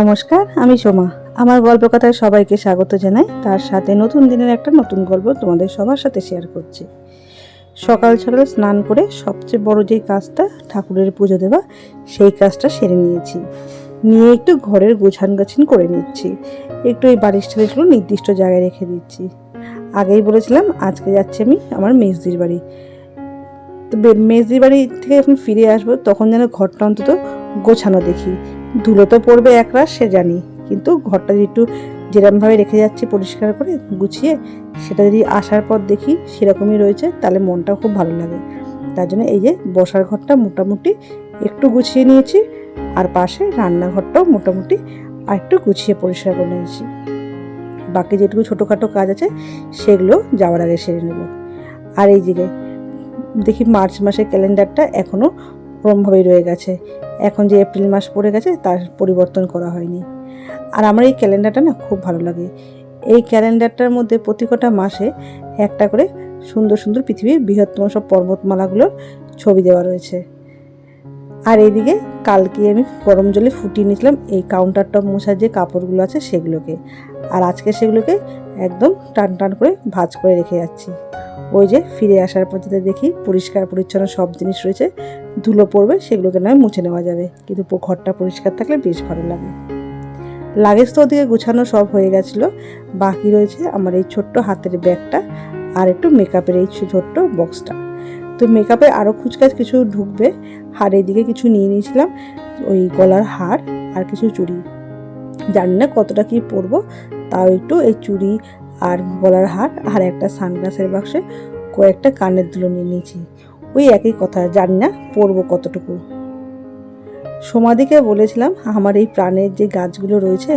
নমস্কার, আমি সোমা। আমার গল্প কথায় সবাইকে স্বাগত জানাই। তার সাথে নতুন দিনের একটা নতুন গল্প তোমাদের সবার সাথে শেয়ার করছি। সকাল সকাল স্নান করে সবচেয়ে বড় যে কাজটা, ঠাকুরের পুজো দেওয়া, সেই কাজটা সেরে নিয়েছি। নিয়ে একটু ঘরের গোছান গাছিন করে নিচ্ছি। একটু এই বালিশ টালিশগুলো নির্দিষ্ট জায়গায় রেখে দিচ্ছি। আগেই বলেছিলাম, আজকে যাচ্ছি আমি আমার মেজদির বাড়ি। তো মেজদির বাড়ি থেকে যখন ফিরে আসব, তখন যেন ঘরটা অন্তত গোছানো দেখি। ধুলো তো পড়বে একরাশ, সে জানি। কিন্তু ঘরটা যদি একটু যেরকমভাবে রেখে যাচ্ছি পরিষ্কার করে, গুছিয়ে, সেটা যদি আসার পর দেখি সেরকমই রয়েছে, তাহলে মনটা খুব ভালো লাগে। তার জন্য এই যে বসার ঘরটা মোটামুটি একটু গুছিয়ে নিয়েছি, আর পাশে রান্নাঘরটাও মোটামুটি আর একটু গুছিয়ে পরিষ্কার করে নিয়েছি। বাকি যেটুকু ছোটোখাটো কাজ আছে, সেগুলো যাওয়ার আগে সেরে নেব। আর এই দিকে দেখি মার্চ মাসের ক্যালেন্ডারটা এখনও ওরমভাবেই রয়ে গেছে। এখন যে এপ্রিল মাস পড়ে গেছে তার পরিবর্তন করা হয়নি। আর আমার এই ক্যালেন্ডারটা না খুব ভালো লাগে। এই ক্যালেন্ডারটার মধ্যে প্রতি কটা মাসে একটা করে সুন্দর সুন্দর পৃথিবীর বৃহত্তম সব পর্বতমালাগুলোর ছবি দেওয়া রয়েছে। আর এইদিকে কালকে আমি গরম জলে ফুটিয়ে নিয়েছিলাম এই কাউন্টার টপ মোছার যে কাপড়গুলো আছে সেগুলোকে। আর আজকে সেগুলোকে একদম টান টান করে ভাঁজ করে রেখে যাচ্ছি। ওই যে ফিরে আসার পর যাতে দেখি পরিষ্কার, পরিচ্ছন্ন সব জিনিস রয়েছে। ধুলো পড়বে, সেগুলোকে নয়, মুছে নেওয়া যাবে। কিন্তু ঘরটা পরিষ্কার থাকলে বেশ ভালো লাগে। লাগেজ তো ওদিকে গুছানো সব হয়ে গেছিল। বাকি রয়েছে আমার এই ছোট্ট হাতের ব্যাগটা আর একটু মেকআপের এই ছোট্ট বক্সটা তো মেকআপে আরও খুচকাচ কিছু ঢুকবে। আর এইদিকে কিছু নিয়ে নিয়েছিলাম, ওই গলার হার আর কিছু চুড়ি। জানি না কতটা কি পরবো, তাও একটু এই চুড়ি আর গলার হার আর একটা সানগ্লাসের বাক্সে কয়েকটা কানের দুলো নিয়ে নিয়েছি। ওই একই কথা, জানি না পরবো কতটুকু। সমাধিকে বলেছিলাম, আমার এই প্রাণের যে গাছগুলো রয়েছে,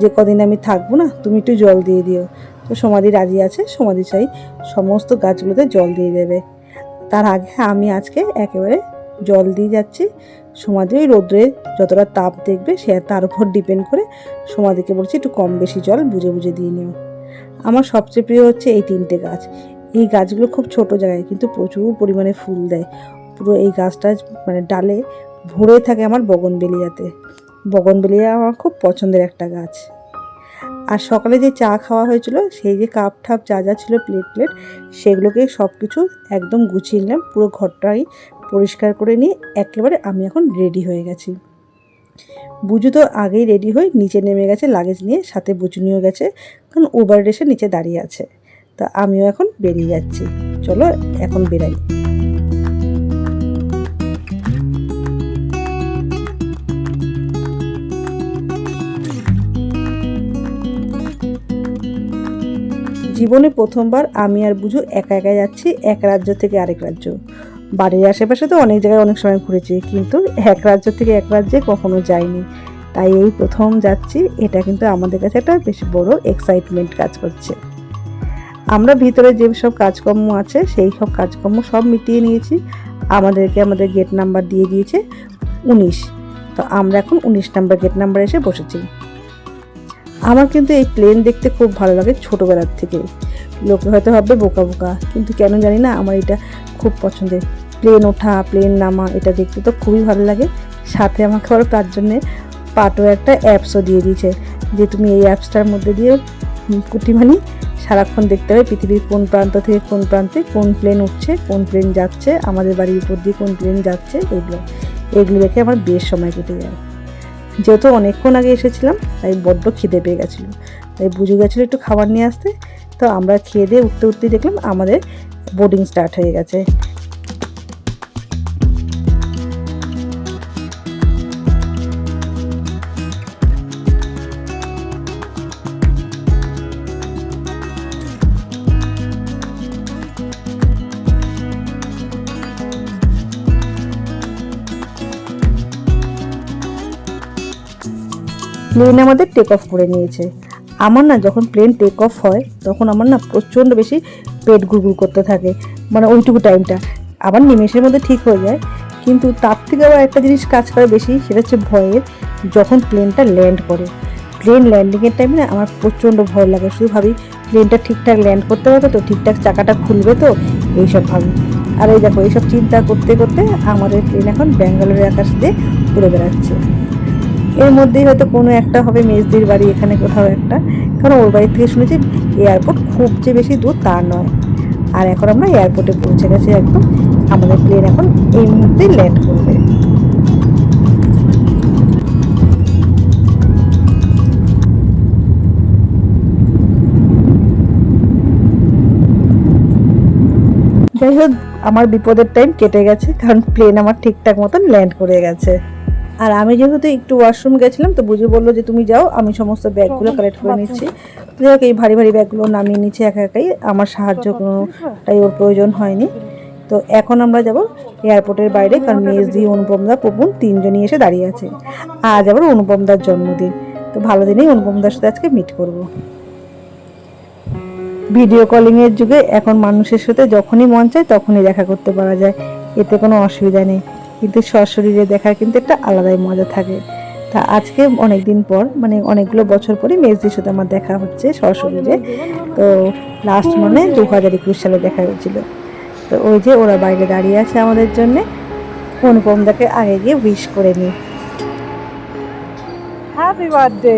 যে কদিন আমি থাকব না, তুমি একটু জল দিয়ে দিও। তো সমাধি রাজি আছে সমাধি চাই সমস্ত গাছগুলোতে জল দিয়ে দেবে। তার আগে আমি আজকে একেবারে জল দিয়ে যাচ্ছি। সমাধি ওই রোদ্রে যতটা তাপ দেখবে, সে তার উপর ডিপেন্ড করে সমাধিকে বলছি, একটু কম বেশি জল বুঝে বুঝে দিয়ে নিও। আমার সবচেয়ে প্রিয় হচ্ছে এই তিনটে গাছ। এই গাছগুলো খুব ছোট জায়গায়, কিন্তু প্রচুর পরিমাণে ফুল দেয়। পুরো এই গাছটা মানে ডালে ভরে থাকে আমার বগনবেলিয়াতে। বগনবেলিয়া আমার খুব পছন্দের একটা গাছ। আর সকালে যে চা খাওয়া হয়েছিল, সেই যে কাপ ঠাপ যা যা ছিল প্লেট প্লেট, সেগুলোকে সব কিছু একদম গুছিয়ে নিলাম। পুরো ঘরটাই পরিষ্কার করে নিয়ে একেবারে আমি এখন রেডি হয়ে গেছি। বুজু তো আগেই রেডি হয়ে নিচে নেমে গেছে লাগেজ নিয়ে সাথে বুজু নিয়েও গেছে, কারণ উবার এসে নিচে দাঁড়িয়ে আছে। তা আমিও এখন বেরিয়ে যাচ্ছি। চলো এখন বেরাই। জীবনে প্রথমবার আমি আর বুঝু একা একা যাচ্ছি, এক রাজ্য থেকে আরেক রাজ্য। বাড়ির আশেপাশে তো অনেক জায়গায় অনেক সময় ঘুরেছি, কিন্তু এক রাজ্য থেকে এক রাজ্যে কখনো যাইনি। তাই এই প্রথম যাচ্ছি, এটা কিন্তু আমাদের কাছে একটা বেশ বড় এক্সাইটমেন্ট কাজ করছে। আমরা ভিতরে যে সব কাজকর্ম আছে, সেই সব কাজকর্ম সব মিটিয়ে নিয়েছি। আমাদেরকে আমাদের গেট নাম্বার দিয়ে দিয়েছে উনিশ। তো আমরা এখন উনিশ নাম্বার গেট নাম্বার এসে বসেছি। আমার কিন্তু এই প্লেন দেখতে খুব ভালো লাগে ছোটোবেলার থেকে। লোকে হয়তো ভাববে বোকা বোকা, কিন্তু কেন জানি না, আমার এটা খুব পছন্দের। প্লেন ওঠা প্লেন নামা, এটা দেখতে তো খুবই ভালো লাগে। সাথে আমাকে আবার তার জন্যে পাটো একটা অ্যাপসও দিয়ে দিয়েছে, যে তুমি এই অ্যাপসটার মধ্যে দিয়ে কুটিমানি সারাক্ষণ দেখতে হবে পৃথিবীর কোন প্রান্ত থেকে কোন প্রান্তে কোন প্লেন উঠছে, কোন প্লেন যাচ্ছে, আমাদের বাড়ির উপর দিয়ে কোন প্লেন যাচ্ছে, এগুলো। এগুলো দেখে আমার বেশ সময় কেটে যায়। যেহেতু অনেকক্ষণ আগে এসেছিলাম, তাই বড্ড খিদে পেয়ে গেছিল। তাই বুঝে গেছিল একটু খাবার নিয়ে আসতে। তো আমরা খেয়ে দিয়ে উঠতে উঠতে দেখলাম আমাদের বোর্ডিং স্টার্ট হয়ে গেছে। প্লেন আমাদের টেক অফ করে নিয়েছে। আমার না যখন প্লেন টেক অফ হয়, তখন আমার না প্রচণ্ড বেশি পেট গুড়গুড় করতে থাকে মানে ওইটুকু টাইমটা আবার নিমেষের মধ্যে ঠিক হয়ে যায়, কিন্তু তার থেকে আবার একটা জিনিস কাজ করে বেশি, সেটা হচ্ছে ভয়ের যখন প্লেনটা ল্যান্ড করে। প্লেন ল্যান্ডিংয়ের টাইমে না আমার প্রচণ্ড ভয় লাগে, শুধু ভাবি প্লেনটা ঠিকঠাক ল্যান্ড করতে পারবে তো, ঠিকঠাক চাকাটা খুলবে তো, এইসব ভাবি। আর এই দেখো, এইসব চিন্তা করতে করতে আমাদের প্লেন এখন ব্যাঙ্গালোরের আকাশ দিয়ে উড়ে বেড়াচ্ছে। এর মধ্যেই হয়তো কোনো একটা হবে মেজদির বাড়ি, এখানে কোথাও একটা। কারণ ওর বাড়ি থেকে শুনেছি এয়ারপোর্ট খুব যে বেশি দূর তা নয়। আর এখন আমরা এয়ারপোর্টে পৌঁছে গেছি একদম। আমাদের প্লেন এখন এই মুহূর্তেই ল্যান্ড করবে। যাই হোক, আমার বিপদের টাইম কেটে গেছে, কারণ প্লেন আমার ঠিকঠাক মতন ল্যান্ড করে গেছে। আর আমি যেহেতু একটু ওয়াশরুম গেছিলাম তো বুঝে বলল যে তুমি যাও আমি সমস্ত ব্যাগগুলো কালেক্ট করে নিচ্ছি। যাই হোক এই ভারী ভারী ব্যাগগুলো নামিয়ে নিচ্ছে একা একাই। আমার সাহায্য কোনোটাই ওর প্রয়োজন হয়নি। তো এখন আমরা যাব এয়ারপোর্টের বাইরে কারণ মেস মেজদি অনুপমদা পবন তিনজনই এসে দাঁড়িয়ে আছে। আজ আবার অনুপমদার জন্মদিন। তো ভালো দিনেই অনুপমদার সাথে আজকে মিট করব। ভিডিও কলিংয়ের যুগে এখন মানুষের সাথে যখনই মন চায় তখনই দেখা করতে পারা যায়। এতে কোনো অসুবিধা নেই। কিন্তু সশরীরে দেখার কিন্তু একটা আলাদাই মজা থাকে। তা আজকে অনেক দিন পর মানে অনেকগুলো বছর পরে মেজদির সাথে আমার দেখা হচ্ছে সশরীরে। তো লাস্ট মানে দু হাজার একুশ সালে দেখা হয়েছিল। তো ওই যে ওরা বাইরে দাঁড়িয়ে আছে আমাদের জন্যে। অনুপমদাকে আগে গিয়ে উইশ করে নিই হ্যাপি বার্থডে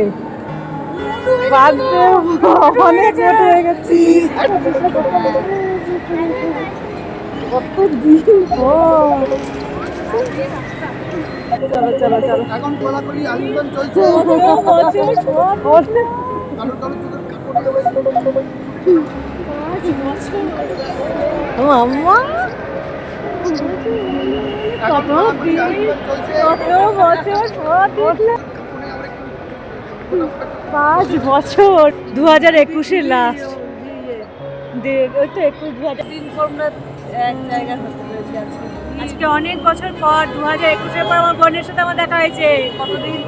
কত দিন পাঁচ বছর দু হাজার একুশে লাস্ট একুশ দু হাজার এক জায়গায় হতে পেরেছি আজকে। আজকে অনেক বছর পর দু হাজার একুশের পর আমার বোনের সাথে আমার দেখা হয়েছে। কতদিন।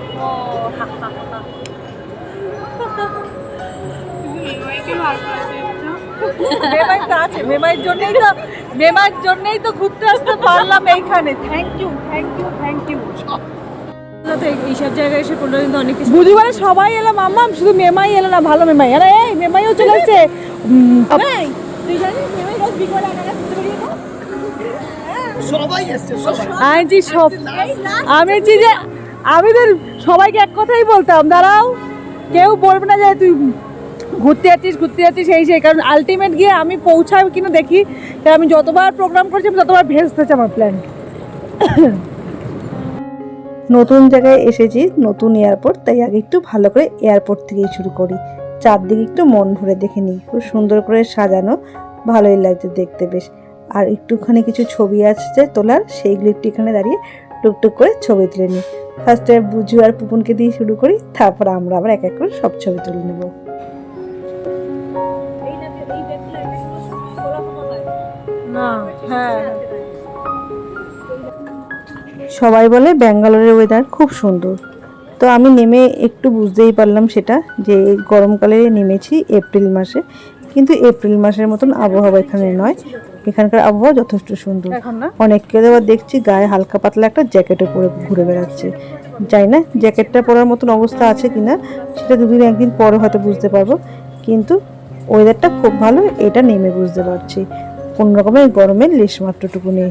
মেমাই তো আছে মেমাইয়ের জন্যই তো মেমাইয়ের জন্যই তো ঘুরতে আসতে পারলাম এইখানে। Thank you thank you thank you এইসব জায়গায় এসে কোনোদিন তো অনেক কিছু বুঝি মানে সবাই এলাম আম্মা শুধু মেমাই এলো না ভালো মেমাই। আরে এই মেমাইও চলে এসছে। যে সব আমি যে আমি তো সবাইকে এক কথাই বলতাম দাঁড়াও। কেউ বলবে না যে তুই ঘুরতে যাচ্ছিস ঘুরতে যাচ্ছিস এই সেই। কারণ আলটিমেট গিয়ে আমি পৌঁছাই কিনা দেখি তাই আমি যতবার প্রোগ্রাম করছি আমি ততবার ভেস্তেছে আমার প্ল্যান নতুন জায়গায় এসেছি নতুন এয়ারপোর্ট তাই আগে একটু ভালো করে এয়ারপোর্ট থেকেই শুরু করি। চারদিকে একটু মন ভরে দেখে নিই। খুব সুন্দর করে সাজানো ভালোই লাগছে দেখতে বেশ। আর একটুখানি কিছু ছবি আসছে তোলার সেইগুলো একটু এখানে দাঁড়িয়ে টুকটুক করে ছবি তুলে নিই। ফার্স্টে বুঝু আর পুপুনকে দিয়ে শুরু করি তারপর আমরা আবার এক এক করে সব ছবি তুলে নেব। হ্যাঁ। সবাই বলে ব্যাঙ্গালোরের ওয়েদার খুব সুন্দর। তো আমি নেমে একটু বুঝতেই পারলাম সেটা যে গরমকালে নেমেছি এপ্রিল মাসে। কিন্তু এপ্রিল মাসের মতন আবহাওয়া এখানে নয়। এখানকার আবহাওয়া যথেষ্ট সুন্দর। অনেককে আবার দেখছি গায়ে হালকা পাতলা একটা জ্যাকেটও পরে ঘুরে বেড়াচ্ছে। যাই না জ্যাকেটটা পরার মতন অবস্থা আছে কিনা সেটা দুদিন একদিন পরে হয়তো বুঝতে পারব। কিন্তু ওয়েদারটা খুব ভালো এটা নেমে বুঝতে পারছি। কোনো রকমের গরমের লেশ মাত্রটুকু নেই।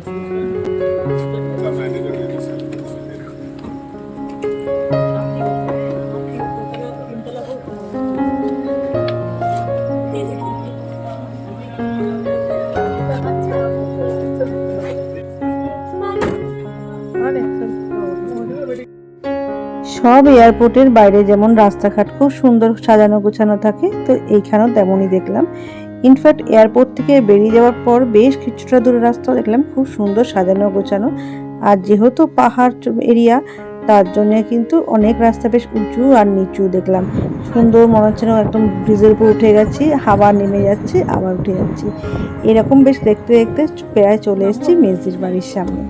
এয়ারপোর্টের বাইরে যেমন রাস্তাঘাট খুব সুন্দর সাজানো গোছানো থাকে, তো এইখানেও তেমনই দেখলাম। ইনফ্যাক্ট এয়ারপোর্ট থেকে বেরিয়ে যাওয়ার পর বেশ কিছুটা দূরে রাস্তা দেখলাম, খুব সুন্দর সাজানো গোছানো। আর যেহেতু পাহাড় এরিয়া, তার জন্য কিন্তু অনেক রাস্তা বেশ উঁচু আর নিচু দেখলাম। সুন্দর মনে হচ্ছে না একদম ব্রিজের উপর উঠে গেছি, হাওয়া নেমে যাচ্ছে, আবার উঠে যাচ্ছি। এরকম বেশ দেখতে দেখতে প্রায় চলে এসেছি মেজদির বাড়ির সামনে।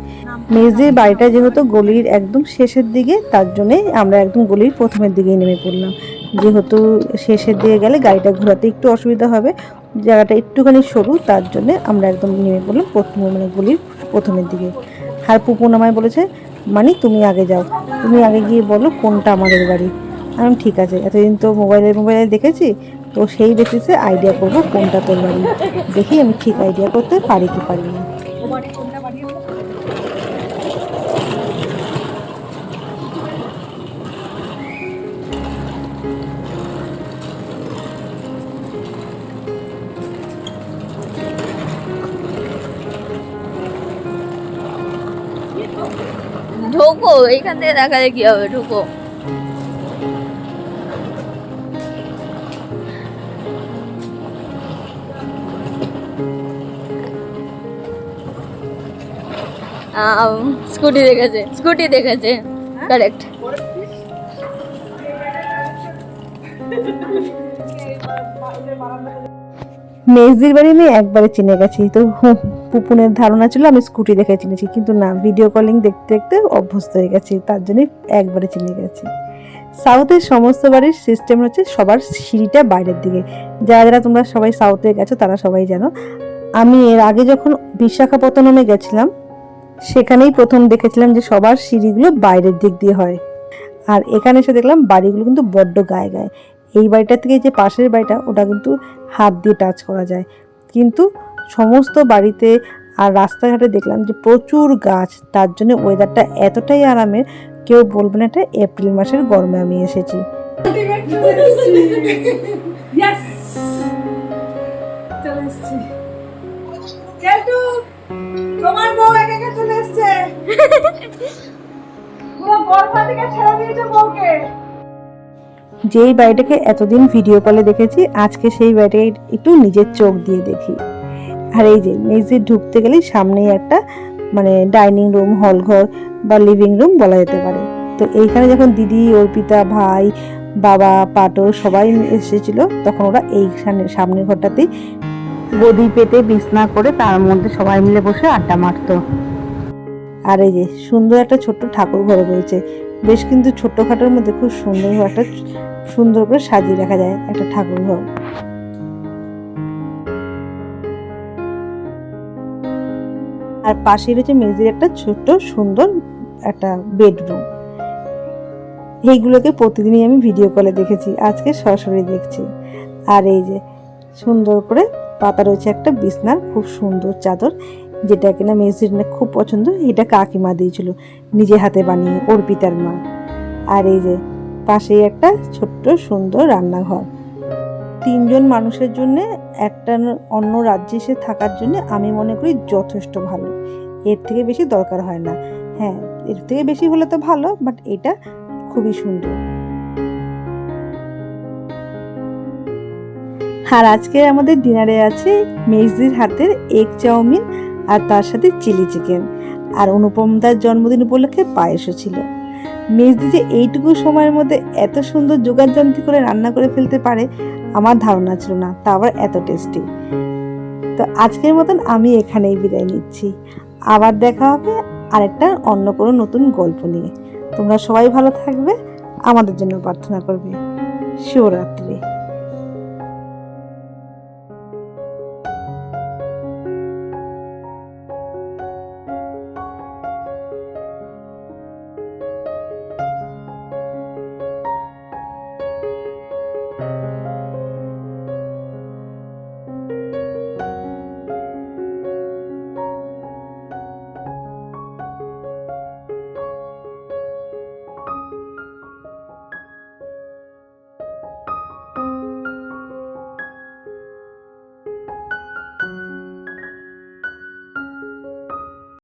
মেজদির বাড়িটা যেহেতু গলির একদম শেষের দিকে, তার জন্যে আমরা একদম গলির প্রথমের দিকেই নেমে পড়লাম। যেহেতু শেষের দিকে গেলে গাড়িটা ঘোরাতে একটু অসুবিধা হবে, জায়গাটা একটুখানি সরু, তার জন্যে আমরা একদম নেমে পড়লাম প্রথম মানে গলির প্রথমের দিকে। আর পুপুন আমায় বলেছে মানে তুমি আগে যাও। তুমি আগে গিয়ে বলো কোনটা আমাদের বাড়ি। আমি ঠিক আছে। এতদিন তো মোবাইলে মোবাইলে দেখেছি, তো সেই বেসিসে আইডিয়া করব কোনটা তোর বাড়ি। দেখি আমি ঠিক আইডিয়া করতে পারি কি পারি না। ঢোকো এইখান থেকে দেখা যায় কি হবে ঢোকো স্কুটি দেখেছে স্কুটি দেখেছে। কারেক্ট মেজদির বাড়ি আমি একবারে চিনে গেছি তো পুপুনের ধারণা ছিল আমি স্কুটি দেখে চিনেছি, কিন্তু না ভিডিও কলিং দেখতে দেখতে অভ্যস্ত হয়ে গেছি, তার জন্যই একবারে চিনে গেছি। সাউথের সমস্ত বাড়ির সিস্টেম হচ্ছে সবার সিঁড়িটা বাইরের দিকে। যারা যারা তোমরা সবাই সাউথে গেছো, তারা সবাই জানো। আমি এর আগে যখন বিশাখাপত্তনমে গেছিলাম, সেখানেই প্রথম দেখেছিলাম যে সবার সিঁড়িগুলো বাইরের দিক দিয়ে হয়। আর এখানে এসে দেখলাম বাড়িগুলো কিন্তু বড্ড গায়ে গায়ে। এই বাড়িটা থেকে যে পাশের বাড়িটা, ওটা কিন্তু হাত দিয়ে টাচ করা যায়। কিন্তু সমস্ত বাড়িতে আর রাস্তাঘাটে দেখলাম যে প্রচুর গাছ। তার জন্য ওয়েদারটা এতটাই আরামের কেউ বলবে না এটা এপ্রিল মাসের গরমে আমি এসেছি। Yes! চলে এসছি। কেলটু তোমার বউ একা একা চলে এসছে। পুরো গর্ভা থেকে ছেড়ে দিয়েছে বউকে। যেই বাড়িটাকে এতদিন ভিডিও কলে দেখেছি আজকে সেই বাড়িটাকে একটু নিজের চোখ দিয়ে দেখি। আর এই যে মেজে ঢুকতে গেলেই সামনেই একটা মানে ডাইনিং রুম হল ঘর বা লিভিং রুম বলা যেতে পারে। তো এইখানে যখন দিদি অর্পিতা ভাই বাবা পাটো সবাই এসেছিল তখন ওরা এইখানে সামনের ঘরটাতেই গদি পেতে বিছনা করে তার মধ্যে সবাই মিলে বসে আড্ডা মারতো। আর এই যে সুন্দর একটা ছোট্ট ঠাকুর ঘর রয়েছে। বেশ কিন্তু ছোট্ট ছোট্টখাটোর মধ্যে খুব সুন্দর একটা সুন্দর করে সাজিয়ে রাখা যায় একটা ঠাকুর ঘর। আর পাশেই রয়েছে মেঝের একটা ছোট্ট, সুন্দর একটা বেডরুম। এইগুলোকে প্রতিদিনই আমি ভিডিও কলে দেখেছি, আজকে সরাসরি দেখছি। আর এই যে সুন্দর করে পাতা রয়েছে একটা বিছনার, খুব সুন্দর চাদর, যেটা কিনা মেজির খুব পছন্দ, এটা কাকিমা দিয়েছিল, নিজে হাতে বানিয়ে, অর্পিতার মা। আর এই যে পাশেই একটা ছোট্ট, সুন্দর রান্নাঘর। তিনজন মানুষের জন্য একটা অন্য রাজ্যে এসে থাকার জন্য আমি মনে করি যথেষ্ট ভালো। এর থেকে বেশি দরকার হয় না। হ্যাঁ এর থেকে বেশি হলে তো ভালো বাট এটা খুবই সুন্দর। আর আজকে আমাদের ডিনারে আছে মেজদির হাতের এগ চাউমিন আর তার সাথে চিলি চিকেন আর অনুপমদার জন্মদিন উপলক্ষে পায়েসও ছিল। মেজদি যে এইটুকু সময়ের মধ্যে এত সুন্দর জোগাড় যন্ত্রী করে রান্না করে ফেলতে পারে, আমার ধারণা ছিল না। তা আবার এত টেস্টি তো আজকের মতন আমি এখানেই বিদায় নিচ্ছি। আবার দেখা হবে আরেকটা অন্য কোনো নতুন গল্প নিয়ে। তোমরা সবাই ভালো থাকবে, আমাদের জন্য প্রার্থনা করবে। শিবরাত্রি।